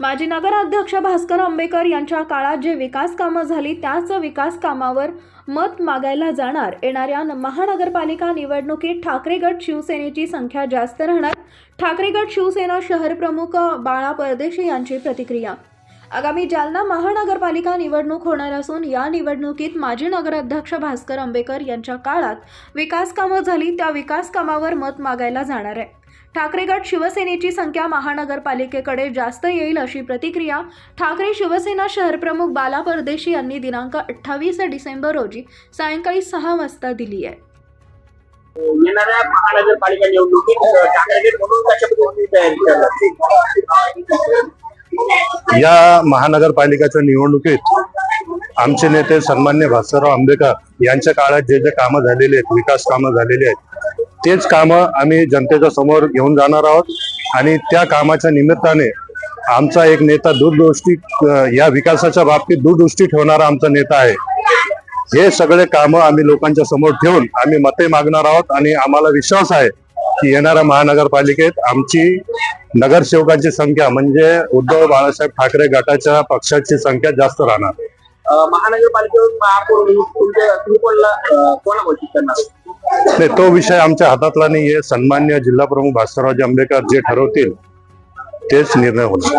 माजी नगराध्यक्ष भास्कर आंबेकर यांच्या काळात जे विकास कामं झाली त्याच विकास कामावर मत मागायला जाणार. येणाऱ्या महानगरपालिका निवडणुकीत ठाकरे गट शिवसेनेची संख्या जास्त राहणार. ठाकरे गट शिवसेना शहर प्रमुख बाळा परदेशी यांची प्रतिक्रिया आगामी जालना महानगरपालिका निवडणूक होणार असून या निवडणुकीत माजी नगराध्यक्ष भास्कर आंबेकर यांच्या काळात विकास कामं झाली त्या विकास कामावर मत मागायला जाणार आहे. ठाकरे गट शिवसेनेची संख्या महानगरपालिकेकडे जास्त येईल अशी प्रतिक्रिया ठाकरे शिवसेना शहरप्रमुख बाला परदेशी यांनी दिनांक अठ्ठावीस डिसेंबर रोजी सायंकाळी सहा वाजता दिली आहे. येणाऱ्या महानगरपालिका निवडणुकीत ठाकरे गट म्हणून कशा पद्धतीने तयारी करणार या महानगरपालिकेच्या निवडणुकीत आमचे नेते सन्मान्य भास्करराव आंबेकर यांच्या काळात जे जे कामं झालेली आहेत विकास कामं झालेली आहेत तेच कामं आम्ही जनतेच्या समोर घेऊन जाणार आहोत. आणि त्या कामाच्या निमित्ताने आमचा एक नेता दूरदृष्टी या विकासाच्या बाबतीत दूरदृष्टी ठेवणारा आमचा नेता आहे. हे सगळे कामं आम्ही लोकांच्या समोर ठेवून आम्ही मते मागणार आहोत. आणि आम्हाला विश्वास आहे की येणाऱ्या महानगरपालिकेत आमची नगरसेवकांची संख्या म्हणजे उद्धव बाळासाहेब ठाकरे गटाच्या पक्षाची संख्या जास्त राहणार. महानगरपालिकेवर महापौर म्हणून तुमच्या तुम्ही कोणाला अ, कोणाला घोषित करणार? नाही तो विषय आमच्या हातातला नाहीये. सन्मान्य जिल्हा प्रमुख भास्कररावजी आंबेकर जे ठरवतील तेच निर्णय होणार.